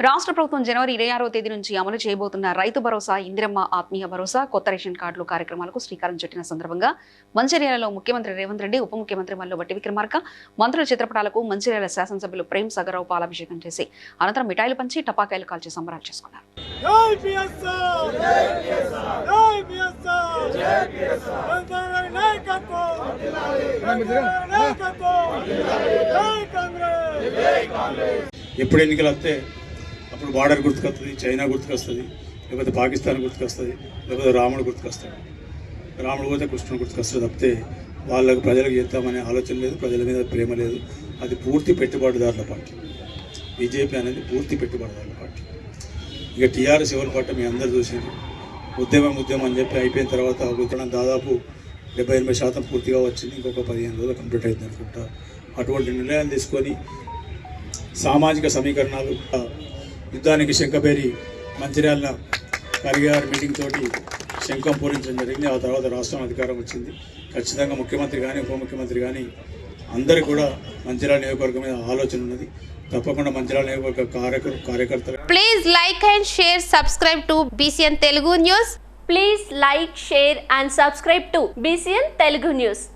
రాష్ట్ర ప్రభుత్వం జనవరి ఇరవై ఆరో తేదీ నుంచి అమలు చేయబోతున్న రైతు భరోసా ఇందిరమ్మ ఆత్మీయ భరోసా కొత్త రేషన్ కార్డులు కార్యక్రమాలకు శ్రీకారం చుట్టిన సందర్భంగా మంచిర్యాలలో ముఖ్యమంత్రి రేవంత్ రెడ్డి ఉప ముఖ్యమంత్రి మల్లు బట్టి విక్రమార్క మంత్రుల చిత్రపటాలకు మంచిర్యాల శాసనసభ్యులు ప్రేమ్ సగరావు పాలాభిషేకం చేసి అనంతరం మిఠాయిలు పంచి టపాకాయలు కాల్చి సంబరాలు చేసుకున్నారు. జై పిఎస్ఆర్ జై పిఎస్ఆర్ జై పిఎస్ఆర్ జై పిఎస్ఆర్ వందన నాయకత్వం! వందన నాయకత్వం! జై కాంగ్రెస్ జై కాంగ్రెస్! ఎప్పుడు ఎన్నికలు వస్తే అప్పుడు బార్డర్ గుర్తుకొస్తుంది చైనా గుర్తుకొస్తుంది లేకపోతే పాకిస్తాన్ గుర్తుకొస్తుంది లేకపోతే రాముడు గుర్తుకొస్తాడు. రాముడు పోతే కృష్ణుడు గుర్తుకొస్తాడు తప్పితే వాళ్ళకు ప్రజలకు చేద్దామనే ఆలోచన లేదు ప్రజల మీద ప్రేమ లేదు. అది పూర్తి పెట్టుబడిదారుల పార్టీ. బీజేపీ అనేది పూర్తి పెట్టుబడిదారుల పార్టీ. ఇక టీఆర్ఎస్ ఎవరి పార్టీ మీ అందరు చూసింది ఉద్యమం ఉద్యమం అని చెప్పి అయిపోయిన తర్వాత ఉద్యమం దాదాపు డెబ్బై ఎనభై శాతం పూర్తిగా వచ్చింది ఇంకొక పదిహేను రోజులు కంప్లీట్ అయింది అనుకుంటా. అటువంటి నిర్ణయాలు తీసుకొని సామాజిక సమీకరణాలు యుద్ధానికి శంఖపేరి మంచిర్యాల కరిగారు మీటింగ్ తోటి శంఖం పూరించడం జరిగింది. ఆ తర్వాత రాష్ట్రం అధికారం వచ్చింది. ఖచ్చితంగా ముఖ్యమంత్రి కానీ ఉప ముఖ్యమంత్రి కానీ అందరికీ కూడా మంచిర్యాల నియోజకవర్గం మీద ఆలోచన ఉన్నది. తప్పకుండా మంచిర్యాల నియోజకవర్గ కార్యకర్ కార్యకర్తలు please like and share subscribe to BCN Telugu news please like share and subscribe to BCN Telugu news